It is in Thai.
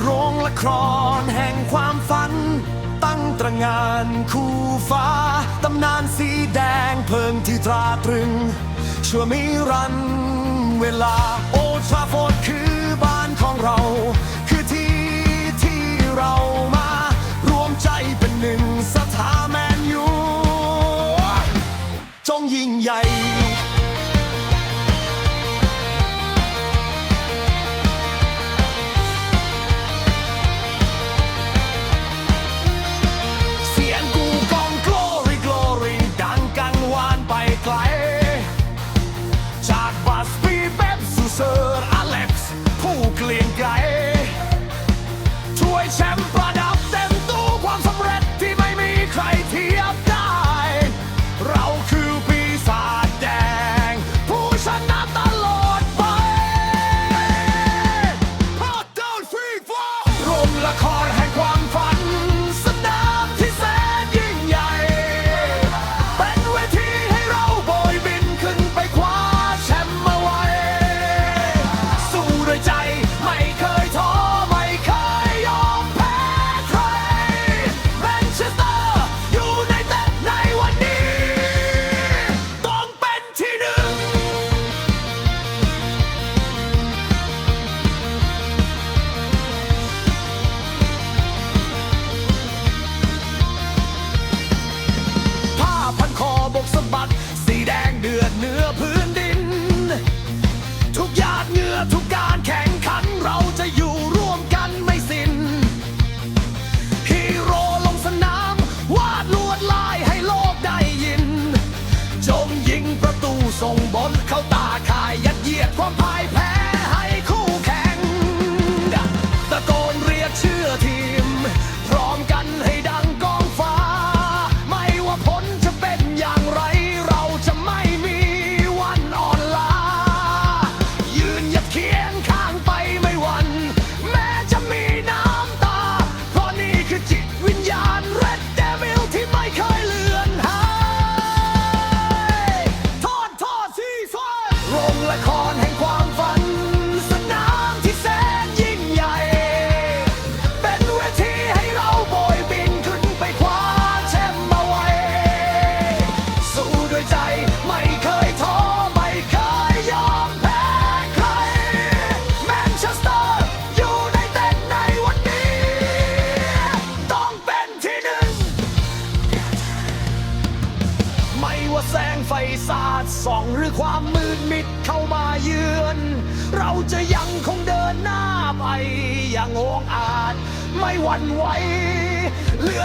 โรงละครแห่งความฝัน ตั้งตระงานคู่ฟ้า ตำนานสีแดงเพิ่งที่ตราตรึง ชั่วมิรันเวลาโอทราฟอร์ดคือบ้านของเรา ไม่เคยท้อไม่เคยยอมแพ้ใคร แมนเชสเตอร์อยู่ในเต็ดในวันนี้ ต้องเป็นที่หนึ่ง ไม่ว่าแสงไฟสาดส่องหรือความมืดมิดเข้ามาเยือน เราจะยังคงเดินหน้าไปอย่างองอาจ ไม่หวั่นไหวเลือ